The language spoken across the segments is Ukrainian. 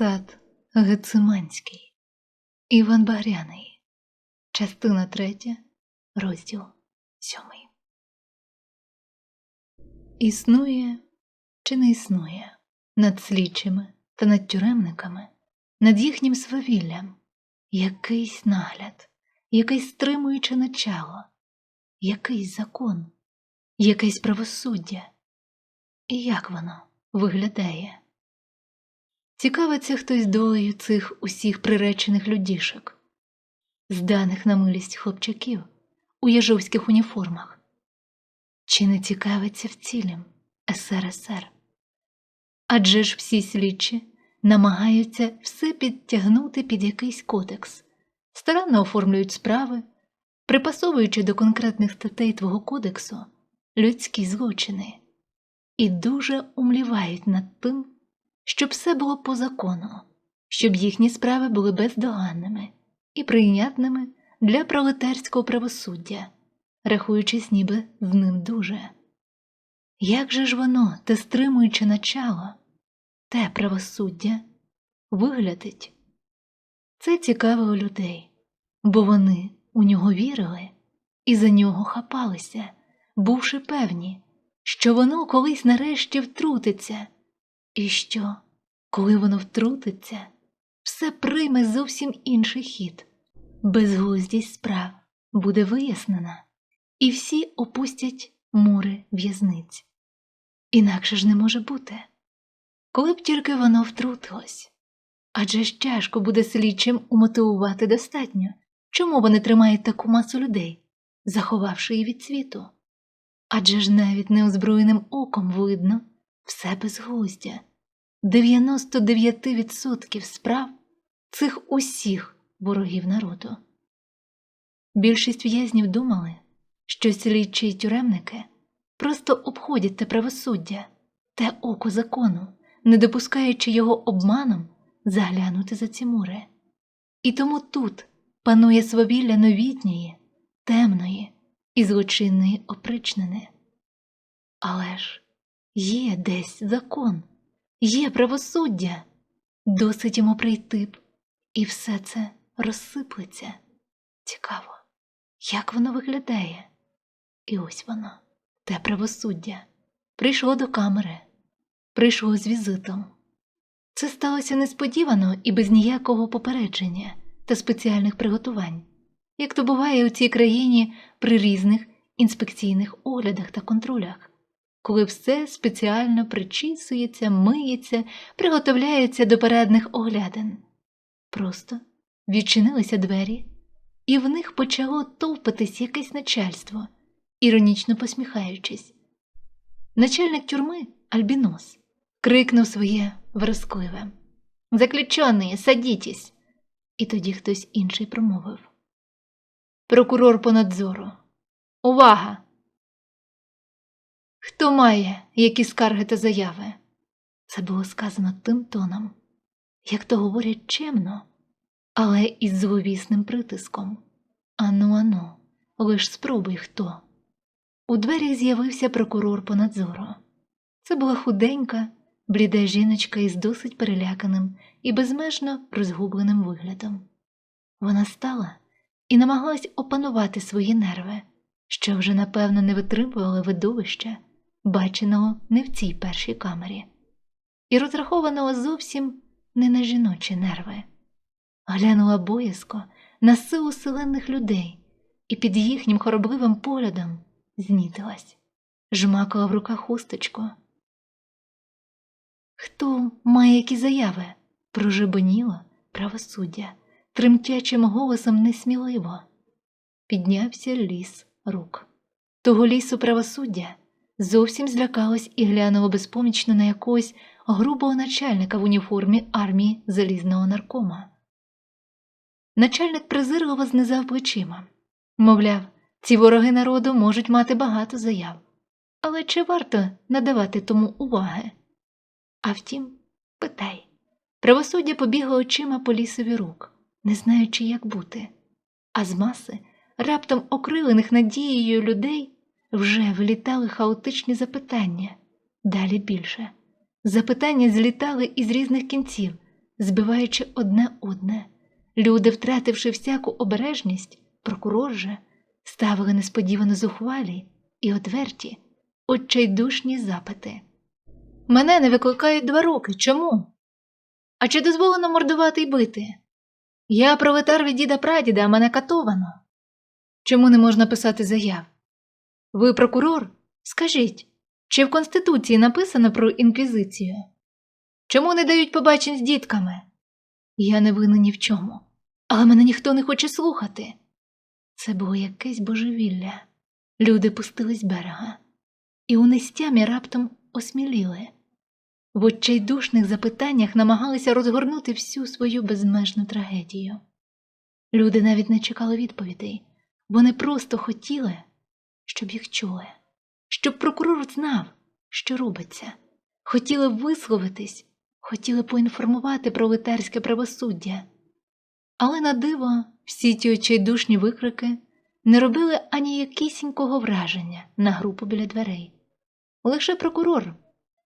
Сад Гециманський. Іван Багряний. Частина третя, розділ сьомий. Існує чи не існує над слідчими та над тюремниками, над їхнім свавіллям якийсь нагляд, якесь стримуюче начало, якийсь закон, якесь правосуддя. І як воно виглядає? Цікавиться хтось долею цих усіх приречених людішок, зданих на милість хлопчаків у яжовських уніформах, чи не цікавиться в цілім СРСР? Адже ж всі слідчі намагаються все підтягнути під якийсь кодекс, старанно оформлюють справи, припасовуючи до конкретних статей твого кодексу людські злочини, і дуже умлівають над тим, щоб все було по закону, щоб їхні справи були бездоганними і прийнятними для пролетарського правосуддя, рахуючись ніби з ним дуже. Як же ж воно, те стримуючи начало, те правосуддя, виглядить? Це цікавило людей, бо вони у нього вірили і за нього хапалися, бувши певні, що воно колись нарешті втрутиться, і що, коли воно втрутиться, все прийме зовсім інший хід, безглуздість справ буде вияснена, і всі опустять мури в'язниць. Інакше ж не може бути. Коли б тільки воно втрутилось. Адже ж тяжко буде слідчим умотивувати достатньо, чому вони тримають таку масу людей, заховавши її від світу. Адже ж навіть неозброєним оком видно все безглуздя. 99% справ цих усіх ворогів народу. Більшість в'язнів думали, що слідчі й тюремники просто обходять те правосуддя, те око закону, не допускаючи його обманом заглянути за ці мури. І тому тут панує свавілля новітньої, темної і злочинної опричнини. Але ж є десь закон, є правосуддя, досить йому прийти б, і все це розсиплеться. Цікаво, як воно виглядає. І ось воно, те правосуддя, прийшло до камери, прийшло з візитом. Це сталося несподівано і без ніякого попередження та спеціальних приготувань, як то буває у цій країні при різних інспекційних оглядах та контролях, коли все спеціально причісується, миється, приготовляється до парадних оглядин. Просто відчинилися двері, і в них почало товпатись якесь начальство, іронічно посміхаючись. Начальник тюрми Альбінос крикнув своє вразкливе Заключені, садітесь. І тоді хтось інший промовив. Прокурор по надзору. Увага! Хто має які скарги та заяви? Це було сказано тим тоном, як то говорять чемно, але із зловісним притиском. Ану, ану, лиш спробуй хто. У дверях з'явився прокурор по надзору. Це була худенька, бліда жіночка із досить переляканим і безмежно розгубленим виглядом. Вона стала і намагалась опанувати свої нерви, що вже напевно не витримували видовища, баченого не в цій першій камері, і розрахованого зовсім не на жіночі нерви. Глянула боязко на силу селених людей і під їхнім хоробливим поглядом знітилась, жмакала в руках хусточку. Хто має які заяви? прожебоніло правосуддя, тремтячим голосом несміливо. Піднявся ліс рук. Того лісу правосуддя зовсім злякалось і глянуло безпомічно на якогось грубого начальника в уніформі армії залізного наркома. Начальник презирливо знизав плечима. Мовляв, ці вороги народу можуть мати багато заяв, але чи варто надавати тому уваги? А втім, питай. Правосуддя побігло очима по лісові рук, не знаючи, як бути, а з маси, раптом окрилених надією людей, вже вилітали хаотичні запитання, далі більше. Запитання злітали із різних кінців, збиваючи одне одне. Люди, втративши всяку обережність, прокурор же, ставили несподівано зухвалі і отверті, отчайдушні запити. Мене не викликають два роки. Чому? А чи дозволено мордувати й бити? Я пролетар від діда прадіда, а мене катовано. Чому не можна писати заяв? Ви прокурор? Скажіть, чи в Конституції написано про інквізицію? Чому не дають побачень з дітками? Я не винен ні в чому, але мене ніхто не хоче слухати. Це було якесь божевілля. Люди пустились берега, і у нестямі раптом осміліли. В отчайдушних запитаннях намагалися розгорнути всю свою безмежну трагедію. Люди навіть не чекали відповідей, вони просто хотіли, щоб їх чули, щоб прокурор знав, що робиться, хотіли висловитись, хотіли поінформувати про литарське правосуддя. Але на диво всі ті очайдушні викрики не робили ані якісінького враження на групу біля дверей. Лише прокурор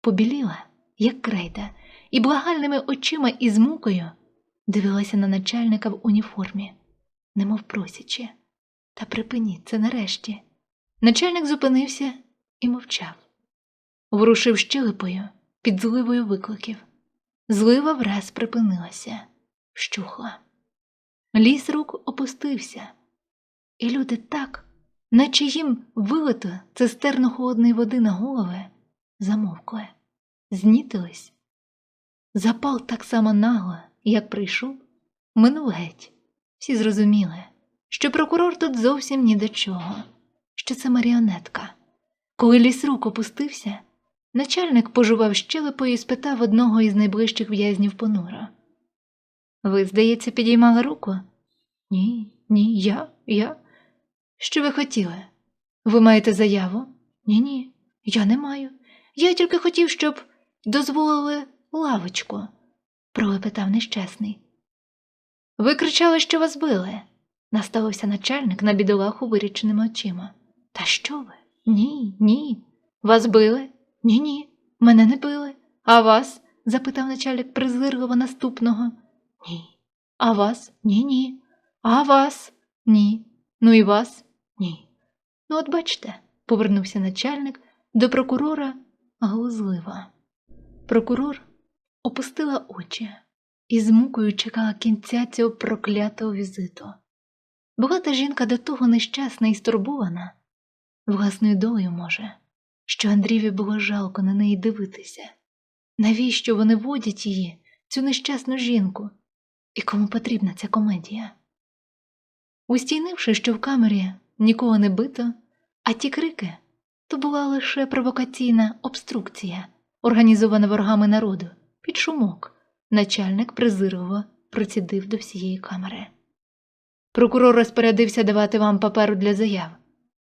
побіліла, як крейда, і благальними очима і з мукою дивилася на начальника в уніформі, немов просячи. Та припиніть це нарешті. Начальник зупинився і мовчав, ворушив щелепою під зливою викликів. Злива враз припинилася, вщухла. Ліс рук опустився, і люди так, наче їм вилито цистерну холодної води на голови, замовкли, знітились. Запал так само нагло, як прийшов, минув геть. Всі зрозуміли, що прокурор тут зовсім ні до чого, що це маріонетка. Коли ліс рук опустився, начальник пожував щелепою і спитав одного із найближчих в'язнів понуро. Ви, здається, підіймали руку? Ні, ні, я, я. Що ви хотіли? Ви маєте заяву? Ні, ні, я не маю. Я тільки хотів, щоб дозволили лавочку, пролепетав нещасний. Ви кричали, що вас били, наставився начальник на бідолаху виріченими очима. Та що ви? Ні, ні. Вас били? Ні, ні. Мене не били. А вас? запитав начальник презирливо наступного. Ні. А вас? Ні, ні. А вас? Ні. Ну і вас? Ні. Ну, от бачите, повернувся начальник до прокурора глузливо. Прокурор опустила очі і з мукою чекала кінця цього проклятого візиту. Була та жінка до того нещасна і стурбована, власною долею, може, що Андрієві було жалко на неї дивитися. Навіщо вони водять її, цю нещасну жінку, і кому потрібна ця комедія? Устійнивши, що в камері нікого не бито, а ті крики то була лише провокаційна обструкція, організована ворогами народу, під шумок, начальник презирливо процідив до всієї камери. Прокурор розпорядився давати вам паперу для заяв.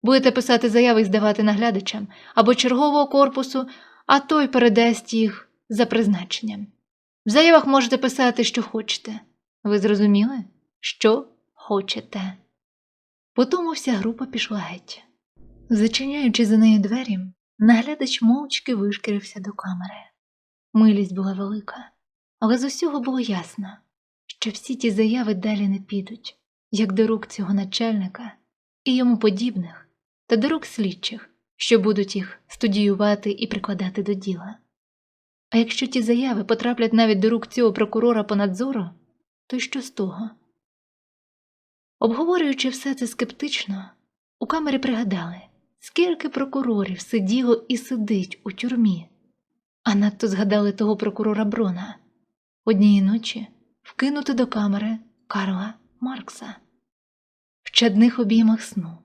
Будете писати заяви і здавати наглядачам або чергового корпусу, а той передасть їх за призначенням. В заявах можете писати, що хочете. Ви зрозуміли? Що хочете. Потому вся група пішла геть. Зачиняючи за нею двері, наглядач мовчки вишкірився до камери. Милість була велика, але з усього було ясно, що всі ті заяви далі не підуть, як до рук цього начальника і йому подібних, та до рук слідчих, що будуть їх студіювати і прикладати до діла. А якщо ті заяви потраплять навіть до рук цього прокурора по надзору, то що з того? Обговорюючи все це скептично, у камері пригадали, скільки прокурорів сиділо і сидить у тюрмі, а надто згадали того прокурора Брона однієї ночі вкинути до камери Карла Маркса. В чадних обіймах сну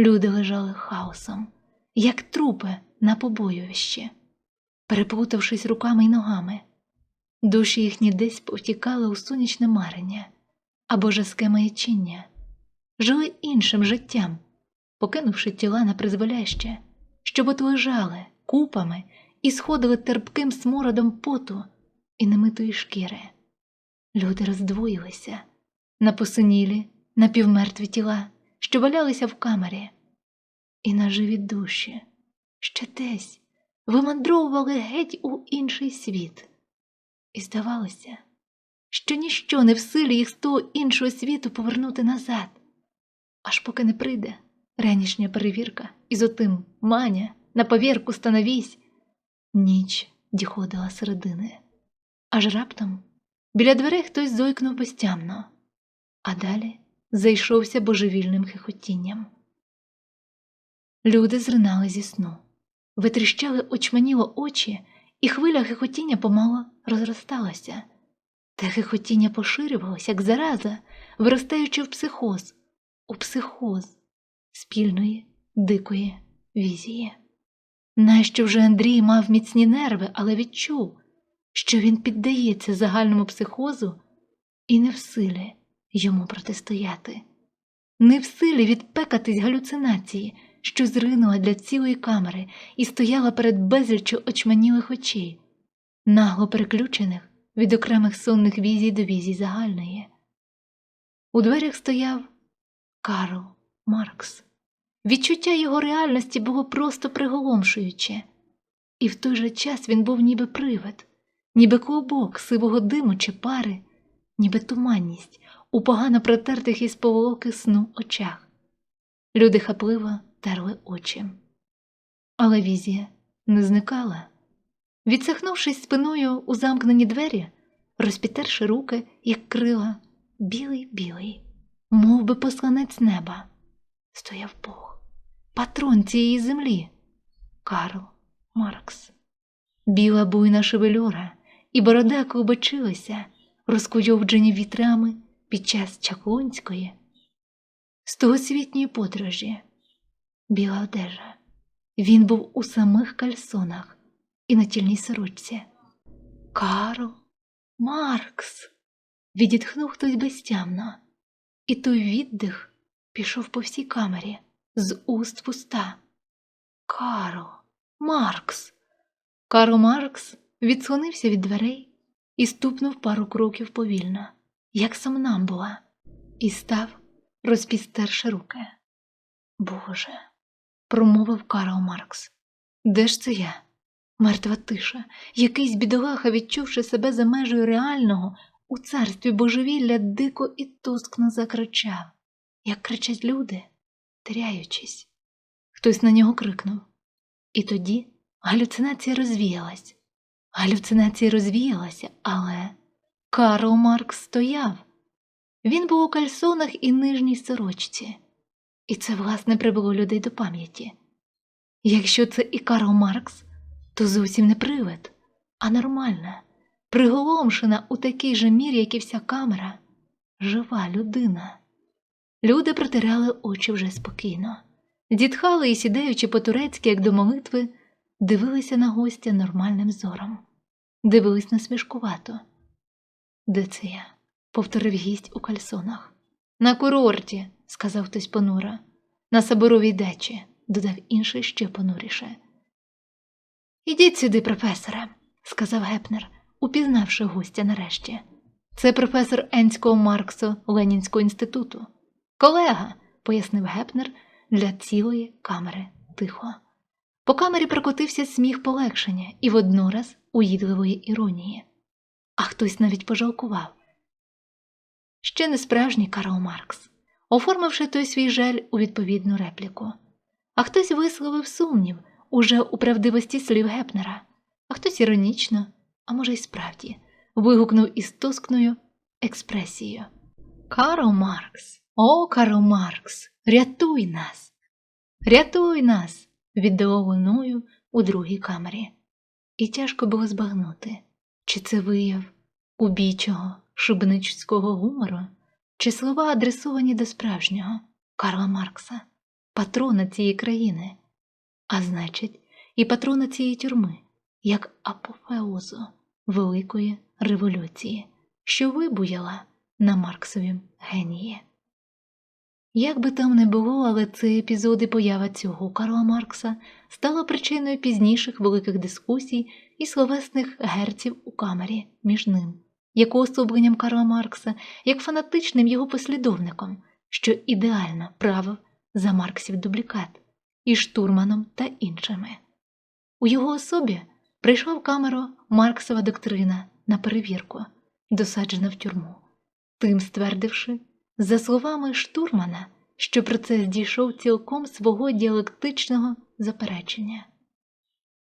люди лежали хаосом, як трупи на побоювищі, переплутавшись руками й ногами. Душі їхні десь повтікали у сонячне марення або жаске маячіння, жили іншим життям, покинувши тіла на призволяще, щоб от лежали купами і сходили терпким смородом поту і немитої шкіри. Люди роздвоїлися на посинілі, напівмертві тіла, що валялися в камері, і на живі душі, ще десь вимандровували геть у інший світ. І здавалося, що ніщо не в силі їх з того іншого світу повернути назад, аж поки не прийде ранішня перевірка із отим маня на повірку становісь. Ніч діходила середини, аж раптом біля дверей хтось зойкнув безтямно, а далі зайшовся божевільним хихотінням. Люди зринали зі сну, витріщали очманіло очі, і хвиля хихотіння помало розросталася. Те хихотіння поширювалося, як зараза, виростаючи в психоз, у психоз спільної дикої візії. Нащо вже Андрій мав міцні нерви, але відчув, що він піддається загальному психозу і не в силі йому протистояти, не в силі відпекатись галюцинації, що зринула для цілої камери і стояла перед безліччю очманілих очей, нагло переключених від окремих сонних візій до візій загальної. У дверях стояв Карл Маркс. Відчуття його реальності було просто приголомшуюче, і в той же час він був ніби привид, ніби клубок сивого диму чи пари, ніби туманність у погано протертих із поволоки сну очах. Люди хапливо терли очі. Але візія не зникала. Відсахнувшись спиною у замкнені двері, розпітерши руки, як крила, білий білий, мов би посланець неба, стояв Бог, патрон цієї землі, Карл Маркс. Біла буйна шевелюра і борода клубочилися, розкуйовджені вітрами під час чаклунської, стогосвітньої подорожі, біла одежа. Він був у самих кальсонах і на тільній сорочці. Карл Маркс. Відітхнув хтось безтямно, і той віддих пішов по всій камері з уст в уста. Карл Маркс. Карл Маркс відслонився від дверей і ступнув пару кроків повільно, як сомнамбула, і став, розпістерши руки. Боже, промовив Карл Маркс. Де ж це я? Мертва тиша, якийсь бідолаха, відчувши себе за межею реального, у царстві божевілля дико і тускно закричав, як кричать люди, теряючись. Хтось на нього крикнув. І тоді галюцинація розвіялась. Галюцинація розвіялася, але Карл Маркс стояв. Він був у кальсонах і нижній сорочці, і це, власне, привело людей до пам'яті. Якщо це і Карл Маркс, то зовсім не привид, а нормальна, приголомшена у такій же мірі, як і вся камера, жива людина. Люди протирали очі вже спокійно, зітхали і, сідаючи по-турецьки, як до молитви, дивилися на гостя нормальним зором, дивились насмішкувато. Де це я? повторив гість у кальсонах. На курорті, сказав хтось понуро. На Саборовій дачі, додав інший ще понуріше. Ідіть сюди, професоре, сказав Гепнер, упізнавши гостя нарешті. Це професор Енського Марксу Ленінського інституту. Колега, пояснив Гепнер для цілої камери тихо. По камері прокотився сміх полегшення і воднораз уїдливої іронії. А хтось навіть пожалкував. Ще не справжній Карл Маркс, оформивши той свій жаль у відповідну репліку. А хтось висловив сумнів уже у правдивості слів Гепнера, а хтось іронічно, а може й справді, вигукнув із тоскною експресією. Карл Маркс, о, Карл Маркс, рятуй нас! Рятуй нас! віддало луною у другій камері. І тяжко було збагнути, чи це вияв убійчого шибничського гумору, чи слова адресовані до справжнього Карла Маркса, патрона цієї країни, а значить, і патрона цієї тюрми, як апофеозу Великої революції, що вибуяла на Марксовім генії. Як би там не було, але цей епізод і поява цього Карла Маркса стала причиною пізніших великих дискусій і словесних герців у камері між ним, як уособленням Карла Маркса, як фанатичним його послідовником, що ідеально правив за Марксів дублікат, і штурманом та іншими. У його особі прийшла в камеру Марксова доктрина на перевірку, досаджена в тюрму, тим ствердивши, за словами штурмана, що процес дійшов цілком свого діалектичного заперечення.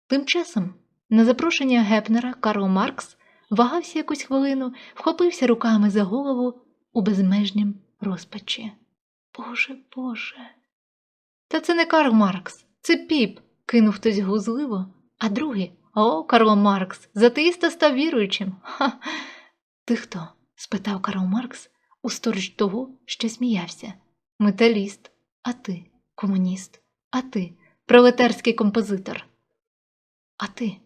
Тим часом, на запрошення Гепнера Карл Маркс вагався якусь хвилину, вхопився руками за голову у безмежнім розпачі. Боже, Боже. Та це не Карл Маркс, це піп, кинув хтось глузливо, а другий О, Карл Маркс, затеїста став віруючим. Ха. Ти хто? спитав Карл Маркс усторіч того, що сміявся. Металіст, а ти комуніст, а ти пролетарський композитор. А ти?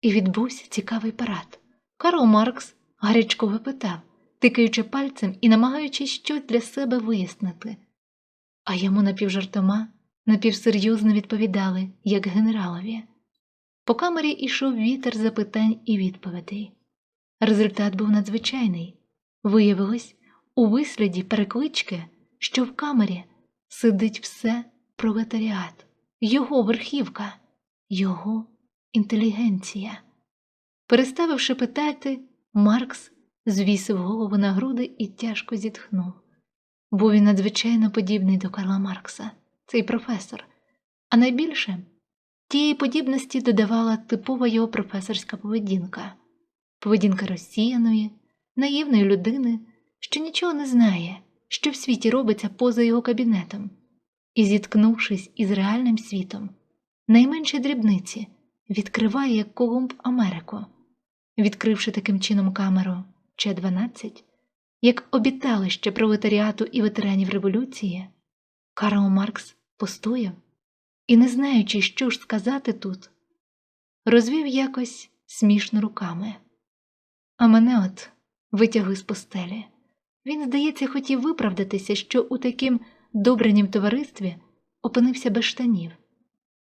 І відбувся цікавий парад. Карл Маркс гарячково питав, тикаючи пальцем і намагаючись щось для себе вияснити. А йому напівжартома, напівсерйозно відповідали, як генералові. По камері йшов вітер запитань і відповідей. Результат був надзвичайний. Виявилось, у висліді переклички, що в камері сидить все пролетаріат, його верхівка, його інтелігенція. Переставивши питати, Маркс звісив голову на груди і тяжко зітхнув. Був він надзвичайно подібний до Карла Маркса, цей професор, а найбільше тієї подібності додавала типова його професорська поведінка, поведінка розсіяної, наївної людини, що нічого не знає, що в світі робиться поза його кабінетом, і, зіткнувшись із реальним світом, найменші дрібниці відкриває як Колумб Америку, відкривши таким чином камеру Ч-12, як обіталище пролетаріату і ветеранів революції, Карл Маркс постояв і, не знаючи, що ж сказати тут, розвів якось смішно руками. А мене от витягли з постелі. Він, здається, хотів виправдатися, що у таким добренім товаристві опинився без штанів.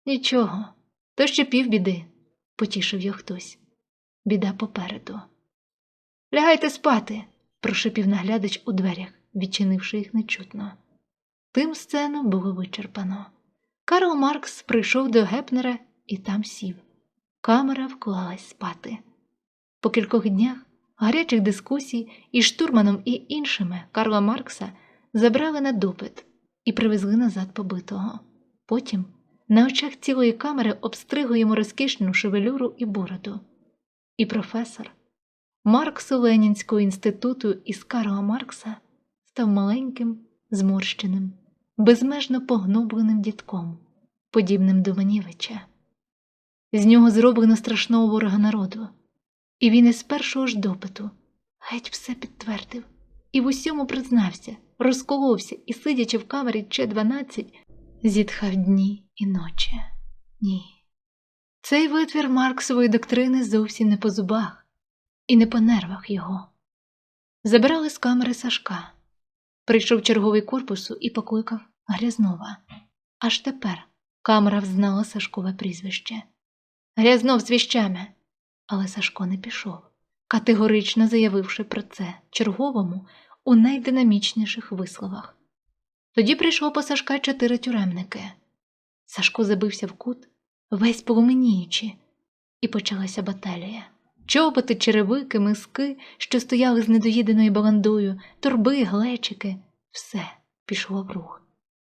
Нічого, то ще півбіди, потішив його хтось. Біда попереду. Лягайте спати, прошепів наглядач у дверях, відчинивши їх нечутно. Тим сцену було вичерпано. Карл Маркс прийшов до Гепнера і там сів. Камера вклалась спати. По кількох днях гарячих дискусій із штурманом і іншими Карла Маркса забрали на допит і привезли назад побитого. Потім на очах цілої камери обстригли йому розкішну шевелюру і бороду. І професор Марксу Ленінського інституту із Карла Маркса став маленьким, зморщеним, безмежно погнобленим дітком, подібним до Манівича. З нього зроблено страшного ворога народу, і він із першого ж допиту геть все підтвердив і в усьому признався, розколовся і, сидячи в камері Ч-12, зітхав дні і ночі. Ні. Цей витвір Марксової доктрини зовсім не по зубах і не по нервах його. Забирали з камери Сашка. Прийшов черговий корпусу і покликав Грязнова. Аж тепер камера взнала Сашкове прізвище. Грязнов з віщами. Але Сашко не пішов, категорично заявивши про це черговому у найдинамічніших висловах. Тоді прийшло по Сашка чотири тюремники. Сашко забився в кут, весь полуменіючи, і почалася баталія. Чоботи, черевики, миски, що стояли з недоїденою баландою, торби, глечики все пішло в рух.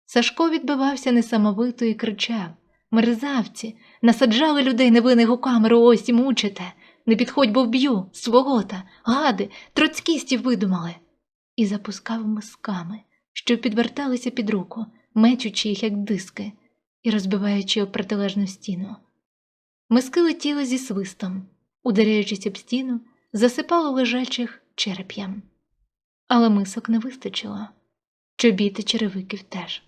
Сашко відбивався несамовито і кричав Мерзавці, насаджали людей невинних у камеру, ось і мучите. Не підходь, бо вб'ю, сволота, гади, троцькістів видумали. І запускав мисками, що підверталися під руку, мечучи їх, як диски, і розбиваючи об протилежну стіну. Миски летіли зі свистом, ударяючись об стіну, засипало лежачих череп'ям. Але мисок не вистачило, чобіти черевиків теж.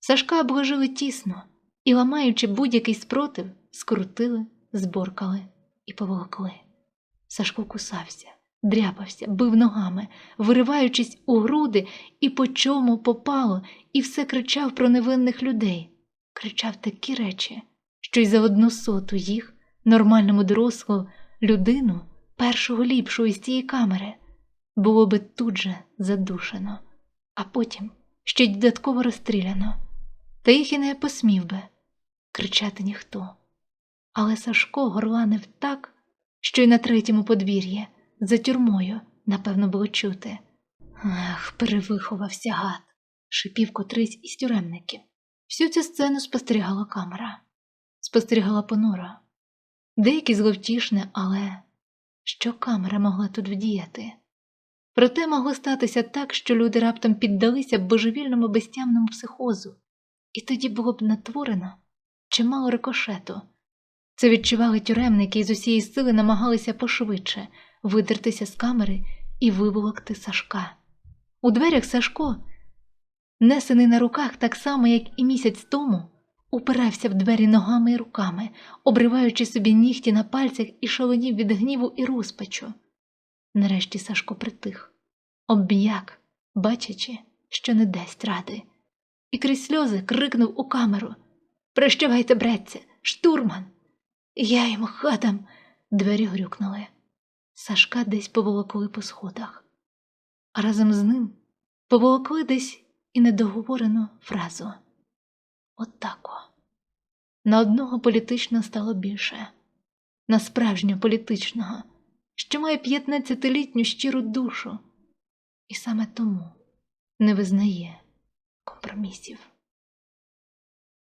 Сашка обложили тісно і, ламаючи будь-який спротив, скрутили, зборкали і поволокли. Сашко кусався, дряпався, бив ногами, вириваючись у груди і по чому попало, і все кричав про невинних людей. Кричав такі речі, що й за одну соту їх, нормальному дорослу людину, першого ліпшого із цієї камери, було би тут же задушено, а потім ще й додатково розстріляно. Та їх і не посмів би кричати ніхто. Але Сашко горланив так, що й на третьому подвір'ї, за тюрмою, напевно, було чути. Ах, перевиховався гад, шипів котрийсь із тюремників. Всю цю сцену спостерігала камера, спостерігала понуро. Деякі зловтішне, але що камера могла тут вдіяти? Проте могло статися так, що люди раптом піддалися божевільному безтямному психозу, і тоді було б натворено чимало рикошету. Це відчували тюремники і з усієї сили намагалися пошвидше видертися з камери і виволокти Сашка. У дверях Сашко, несений на руках так само, як і місяць тому, упирався в двері ногами і руками, обриваючи собі нігті на пальцях і шаленів від гніву і розпачу. Нарешті Сашко притих, обм'як, бачачи, що не дасть ради, і крізь сльози крикнув у камеру Прощавайте, братця, штурман! Я йому хатам. Двері грюкнули. Сашка десь поволокли по сходах, а разом з ним поволокли десь і недоговорену фразу Отако. На одного політичного стало більше, на справжнього політичного, що має 15-літню щиру душу, і саме тому не визнає компромісів.